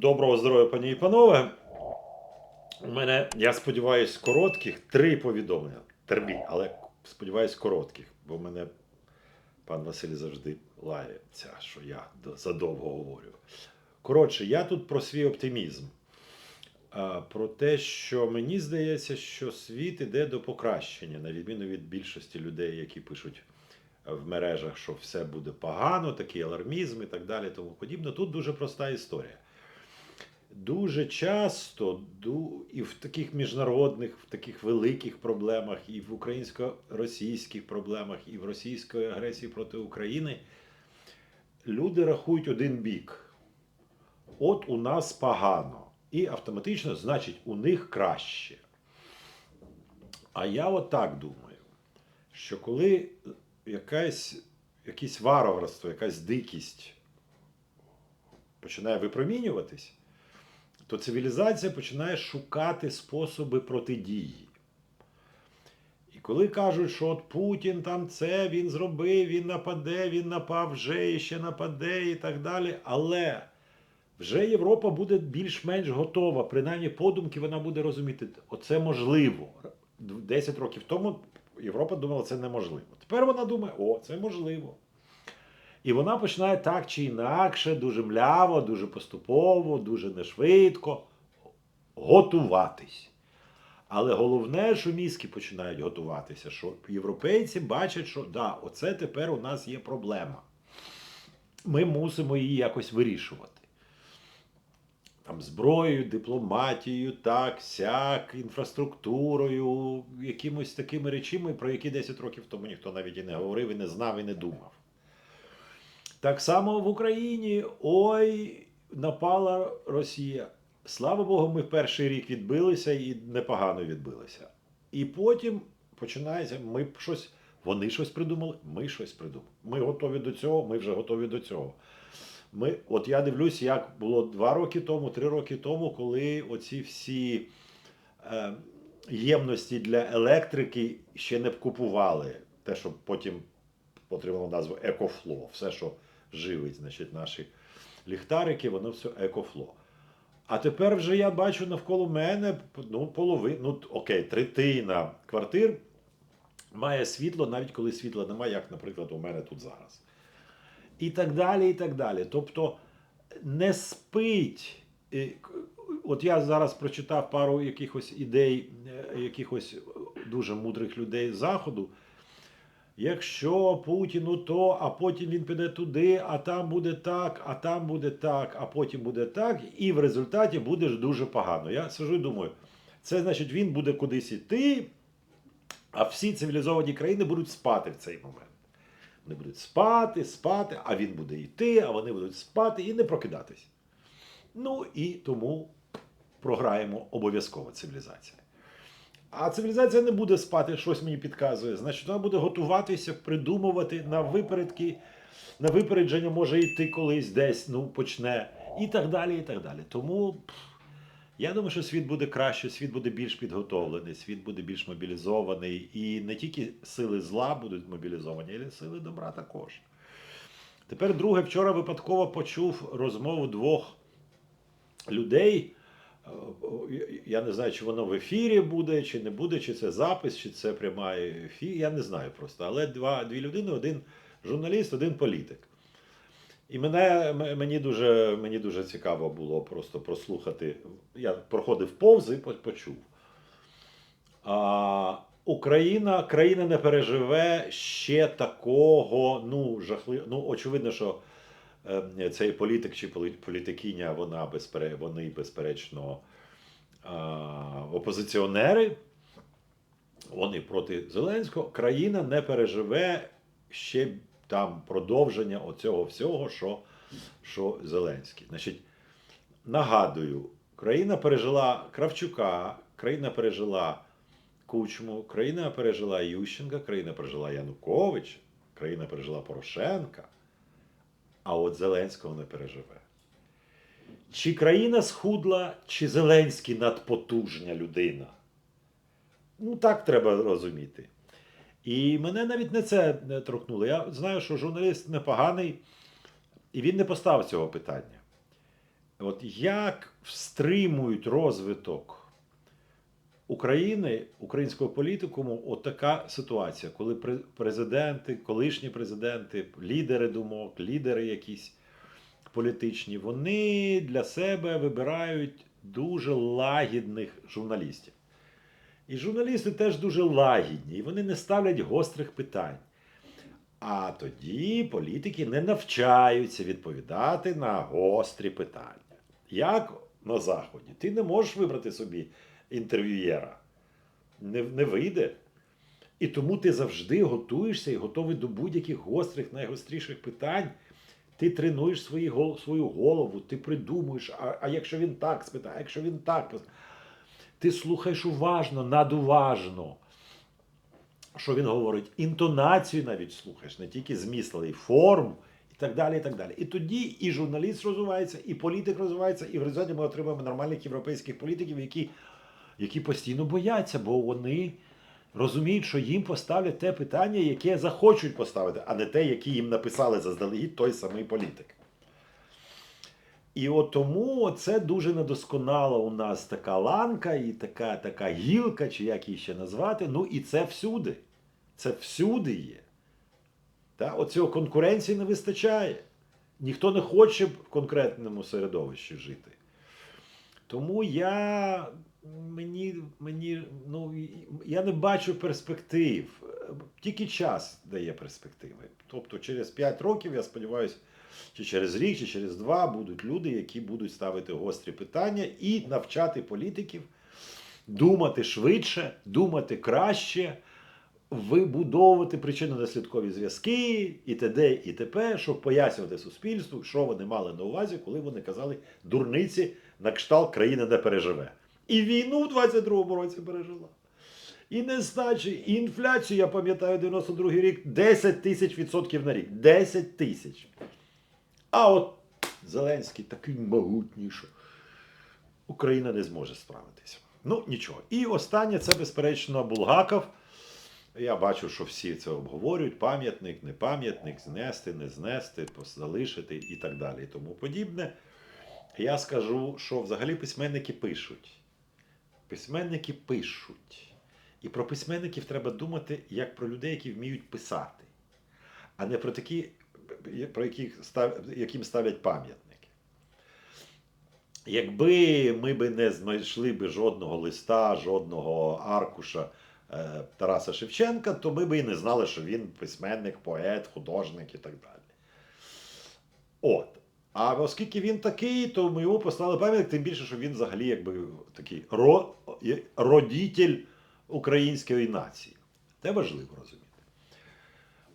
Доброго здоров'я, пані і панове. У мене, я сподіваюся, коротких три повідомлення. Три, але сподіваюсь, коротких, бо мене пан Василь завжди лається, що я задовго говорю. Коротше, я тут про свій оптимізм. Про те, що мені здається, що світ іде до покращення, на відміну від більшості людей, які пишуть в мережах, що все буде погано, такий алармізм і так далі, тому подібне. Тут дуже проста історія. Дуже часто і в таких міжнародних, в таких великих проблемах, і в українсько-російських проблемах, і в російської агресії проти України люди рахують один бік. От у нас погано. І автоматично, значить, у них краще. А я отак думаю, що коли якась, якесь варварство, якась дикість починає випромінюватись, то цивілізація починає шукати способи протидії. І коли кажуть, що от Путін там це він зробив, він нападе, він напав вже і ще нападе, і так далі. Але вже Європа буде більш-менш готова, принаймні подумки вона буде розуміти, оце можливо. 10 років тому Європа думала, це неможливо. Тепер вона думає, о, це можливо. І вона починає так чи інакше, дуже мляво, дуже поступово, дуже нешвидко готуватись. Але головне, що мізки починають готуватися, що європейці бачать, що да, оце тепер у нас є проблема. Ми мусимо її якось вирішувати. Там зброєю, дипломатією, так, сяк, інфраструктурою, якимось такими речами, про які 10 років тому ніхто навіть і не говорив, і не знав, і не думав. Так само в Україні ой, напала Росія. Слава Богу, ми перший рік відбилися і непогано відбилися. І потім починається, ми щось, вони щось придумали, ми щось придумали. Ми готові до цього, ми вже готові до цього. Ми, от я дивлюсь, як було два роки тому, три роки тому, коли оці всі е, ємності для електрики ще не купували. Те, що потім отримало назву Екофло. Все, що живить, значить, наші ліхтарики, воно все екофло. А тепер вже я бачу навколо мене ну, половину, ну окей, третина квартир має світло, навіть коли світла немає, як, наприклад, у мене тут зараз. І так далі, і так далі. Тобто не спить. Е, От я зараз прочитав пару якихось ідей, е, якихось дуже мудрих людей Заходу. Якщо Путіну то, а потім він піде туди, а там буде так, а там буде так, а потім буде так, і в результаті буде ж дуже погано. Я сижу і думаю, це значить він буде кудись іти, а всі цивілізовані країни будуть спати в цей момент. Вони будуть спати, спати, а він буде йти, а вони будуть спати і не прокидатись. Ну і тому програємо обов'язково цивілізація. А цивілізація не буде спати, щось мені підказує. Значить, вона буде готуватися, придумувати на випередки, на випередження може йти колись десь, ну, почне, і так далі, і так далі. Тому я думаю, що світ буде краще, світ буде більш підготовлений, світ буде більш мобілізований. І не тільки сили зла будуть мобілізовані, але й сили добра також. Тепер друге, вчора випадково почув розмову двох людей. Я не знаю, чи воно в ефірі буде, чи не буде, чи це запис, чи це пряма ефір. Я не знаю просто. Але два, дві людини: один журналіст, один політик. І мене, мені, дуже, мені дуже цікаво було просто прослухати. Я проходив повз і почув. А, Україна, країна не переживе ще такого, ну, жахливо. Ну, очевидно, що цей політик чи політикиня, вона безпере, вони, безперечно, опозиціонери, вони проти Зеленського. Країна не переживе ще там продовження оцього всього, що, що Зеленський. Значить, нагадую, країна пережила Кравчука, країна пережила Кучму, країна пережила Ющенка, країна пережила Януковича, країна пережила Порошенка, а от Зеленського не переживе. Чи країна схудла, чи Зеленський надпотужня людина? Ну, так треба розуміти. І мене навіть не це торкнуло. Я знаю, що журналіст непоганий, і він не поставив цього питання. От як стримують розвиток України, українського політикуму, от така ситуація, коли президенти, колишні президенти, лідери думок, лідери якісь політичні, вони для себе вибирають дуже лагідних журналістів. І журналісти теж дуже лагідні, і вони не ставлять гострих питань. А тоді політики не навчаються відповідати на гострі питання. Як на Заході? Ти не можеш вибрати собі інтерв'юєра. Не, не вийде. І тому ти завжди готуєшся і готовий до будь-яких гострих, найгостріших питань. Ти тренуєш свої, свою голову, ти придумуєш, а, а якщо він так спитає, а якщо він так. Ти слухаєш уважно, надуважно що він говорить, інтонацію навіть слухаєш, не тільки зміст, але й форм, і так далі. І так далі. І тоді і журналіст розвивається, і політик розвивається, і в результаті ми отримаємо нормальних європейських політиків, які, які постійно бояться, бо вони розуміють, що їм поставлять те питання, яке захочуть поставити, а не те, яке їм написали заздалегідь той самий політик. І от тому це дуже недосконала у нас така ланка і така, така гілка, чи як її ще назвати. Ну і це всюди. Це всюди є. Та? Оцього конкуренції не вистачає. Ніхто не хоче в конкретному середовищі жити. Тому я мені, мені ну, я не бачу перспектив. Тільки час дає перспективи. Тобто через 5 років, я сподіваюся, чи через рік, чи через два будуть люди, які будуть ставити гострі питання і навчати політиків думати швидше, думати краще, вибудовувати причинно-наслідкові зв'язки і т.д. і т.п., щоб пояснювати суспільству, що вони мали на увазі, коли вони казали дурниці на кшталт країна не переживе. І війну в 22-му році пережила. І нестачі, і інфляцію, я пам'ятаю, 92-й рік 10 тисяч відсотків на рік. 10 тисяч. А от Зеленський такий могутній, що Україна не зможе справитися. Ну, нічого. І останнє це, безперечно, Булгаков. Я бачу, що всі це обговорюють: пам'ятник, не пам'ятник, знести, не знести, залишити і так далі. І тому подібне. Я скажу, що взагалі письменники пишуть. Письменники пишуть. І про письменників треба думати як про людей, які вміють писати, а не про такі, про яких став, яким ставлять пам'ятники. Якби ми би не знайшли би жодного листа, жодного аркуша е, Тараса Шевченка, то ми би і не знали, що він письменник, поет, художник і так далі. От. А оскільки він такий, то ми йому поставили пам'ятник, тим більше, що він взагалі якби такий ро, родитель української нації. Це важливо розуміти.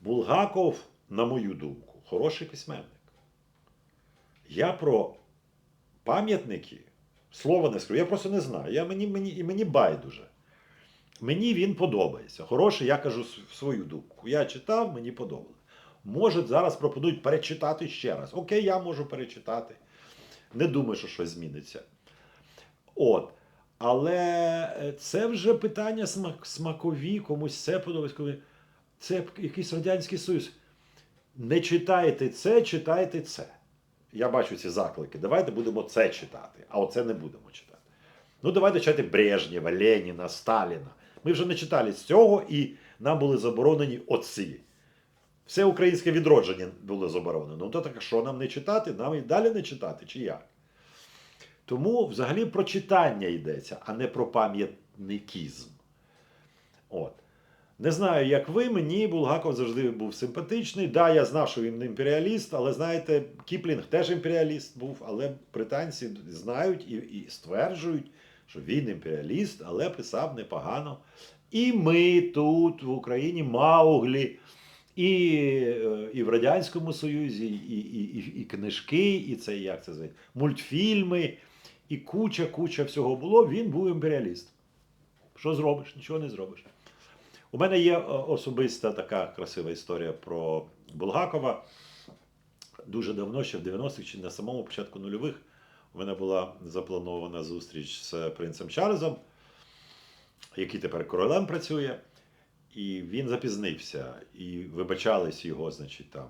Булгаков, на мою думку, хороший письменник. Я про пам'ятники слова не скажу. Я просто не знаю. Я, мені, мені, і мені байдуже. Мені він подобається. Хороший, я кажу свою думку. Я читав, мені подобалося. Може, зараз пропонують перечитати ще раз. Окей, я можу перечитати. Не думаю, що щось зміниться. От. Але е, це вже питання смак, смакові, комусь це подобається. Коли... Це якийсь Радянський Союз. Не читайте це, читайте це. Я бачу ці заклики. Давайте будемо це читати, а оце не будемо читати. Ну, давайте читати Брежнєва, Леніна, Сталіна. Ми вже не читали з цього, і нам були заборонені оці. Все українське відродження було заборонено. Ну, то так, що нам не читати? Нам і далі не читати, чи як? Тому взагалі про читання йдеться, а не про пам'ятникізм. От. Не знаю, як ви, мені Булгаков завжди був симпатичний. Да, я знав, що він імперіаліст, але знаєте, Кіплінг теж імперіаліст був, але британці знають і, і стверджують, що він імперіаліст, але писав непогано. І ми тут, в Україні, Мауглі, і, е, і в Радянському Союзі, і, і, і, і книжки, і це як це звати, мультфільми, і куча, куча всього було. Він був імперіаліст. Що зробиш? Нічого не зробиш. У мене є е, особиста така красива історія про Булгакова. Дуже давно, ще в 90-х чи на самому початку нульових, у мене була запланована зустріч з принцем Чарльзом, який тепер королем працює. І він запізнився. І вибачались його, значить, там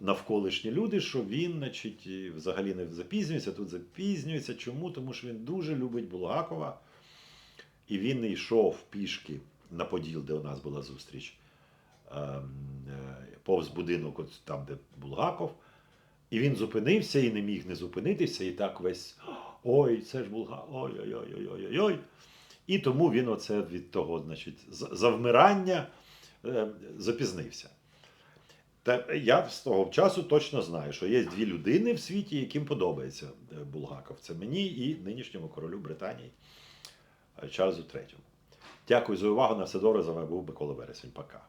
навколишні люди, що він, значить, взагалі не запізнюється, тут запізнюється. Чому? Тому що він дуже любить Булгакова. І він йшов пішки на Поділ, де у нас була зустріч, ем, е, повз будинок, от там, де Булгаков. І він зупинився і не міг не зупинитися, і так весь ой, це ж Булгаков, ой-ой-ой-ой-ой-ой. І тому він оце від того, значить, завмирання е, запізнився. Та я з того часу точно знаю, що є дві людини в світі, яким подобається е, Булгаков. Це мені і нинішньому королю Британії е, Чарльзу III. Дякую за увагу. На все добре. З вами був Микола Вересень. Пока.